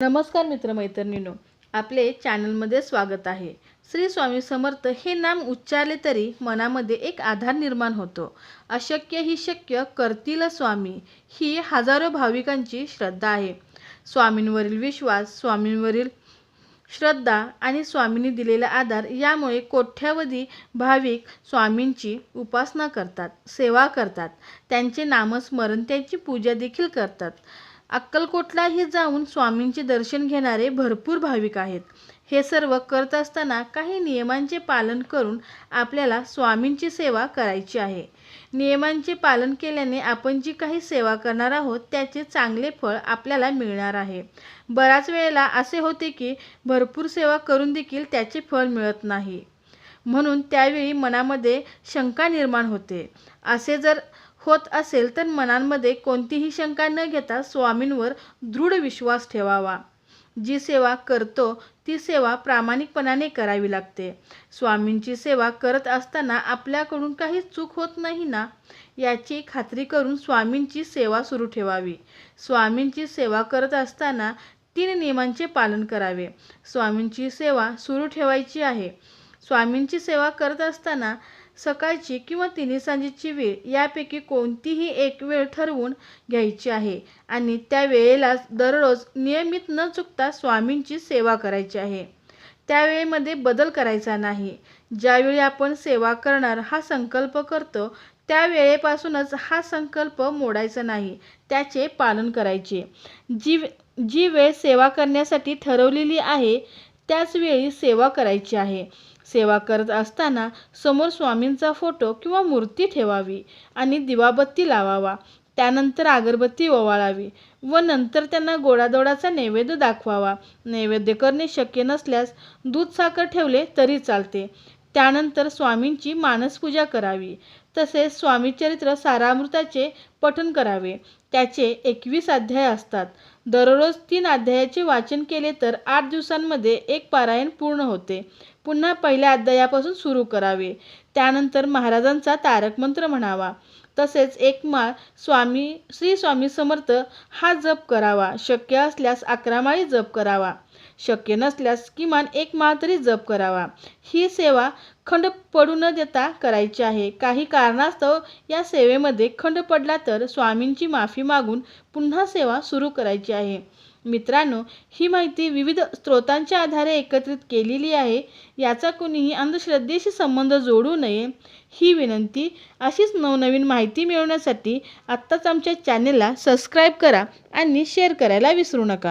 नमस्कार मित्रमैत्रिणींनो आपले चॅनलमध्ये स्वागत आहे. श्री स्वामी समर्थ हे नाम उच्चारले तरी मनामध्ये एक आधार निर्माण होतो. अशक्य ही शक्य करतील स्वामी ही हजारो भाविकांची श्रद्धा आहे. स्वामींवरील विश्वास स्वामींवरील श्रद्धा आणि स्वामींनी दिलेला आधार यामुळे कोठ्यावधी भाविक स्वामींची उपासना करतात सेवा करतात त्यांचे नामस्मरण त्यांची पूजा देखील करतात. अक्कलकोटलाही जाऊन स्वामींचे दर्शन घेणारे भरपूर भाविक आहेत. हे सर्व करत असताना काही नियमांचे पालन करून आपल्याला स्वामींची सेवा करायची आहे. नियमांचे पालन केल्याने आपण जी काही सेवा करणार आहोत त्याचे चांगले फळ आपल्याला मिळणार आहे. बऱ्याच वेळेला असे होते की भरपूर सेवा करून देखील त्याचे फळ मिळत नाही. म्हणून त्यावेळी मनामध्ये शंका निर्माण होते. असे जर होत असेल तर मनांमध्ये कोणतीही शंका न घेता स्वामींवर दृढ विश्वास ठेवावा. जी सेवा करतो ती सेवा प्रामाणिकपणाने करावी लागते. स्वामींची सेवा करत असताना आपल्याकडून काही चूक होत नाही ना? याची खात्री करून स्वामींची सेवा सुरू ठेवावी. स्वामींची सेवा करत असताना तीन नियमांचे पालन करावे. स्वामींची सेवा सुरू ठेवायची आहे. स्वामींची सेवा करत असताना सकाळची किंवा तिन्ही सांजेची वेळ यापैकी कोणतीही एक वेळ ठरवून घ्यायची आहे. आणि त्या वेळेलाच दररोज नियमित न चुकता स्वामींची सेवा करायची आहे. त्यावेळेमध्ये बदल करायचा नाही. ज्यावेळी आपण सेवा करणार हा संकल्प करतो त्या वेळेपासूनच हा संकल्प मोडायचा नाही त्याचे पालन करायचे. जी जी वेळ सेवा करण्यासाठी ठरवलेली आहे त्याचवेळी सेवा करायची आहे. सेवा करत असताना समोर स्वामींचा फोटो किंवा मूर्ती ठेवावी आणि दिवाबत्ती लावावा. त्यानंतर अगरबत्ती ओवाळावी व नंतर त्यांना गोडादोडाचा नैवेद्य दाखवावा. नैवेद्य करणे शक्य नसल्यास दूध साखर ठेवले तरी चालते. त्यानंतर स्वामींची मानसपूजा करावी. तसेच स्वामीचरित्र सारामृताचे पठन करावे. त्याचे एकवीस अध्याय असतात. दररोज तीन अध्यायाचे वाचन केले तर आठ दिवसांमध्ये एक पारायण पूर्ण होते. पुन्हा पहिल्या अध्यायापासून सुरू करावे. त्यानंतर महाराजांचा तारक मंत्र म्हणावा. तसेच एक माळ स्वामी श्री स्वामी समर्थ हा जप करावा. शक्य असल्यास अकरा माळी जप करावा. शक्य नसल्यास किमान एक माळ तरी जप करावा. ही सेवा खंड पडू न देता करायची आहे. काही कारणास्तव या सेवेमध्ये खंड पडला तर स्वामींची माफी मागून पुन्हा सेवा सुरू करायची आहे. मित्रांनो ही माहिती विविध स्रोतांच्या आधारे एकत्रित केलेली आहे. याचा कुणीही अंधश्रद्धेशी संबंध जोडू नये. ही विनंती अशीच नवनवीन माहिती मिळवण्यासाठी आत्ताच आमच्या चॅनेलला सबस्क्राईब करा आणि शेअर करायला विसरू नका.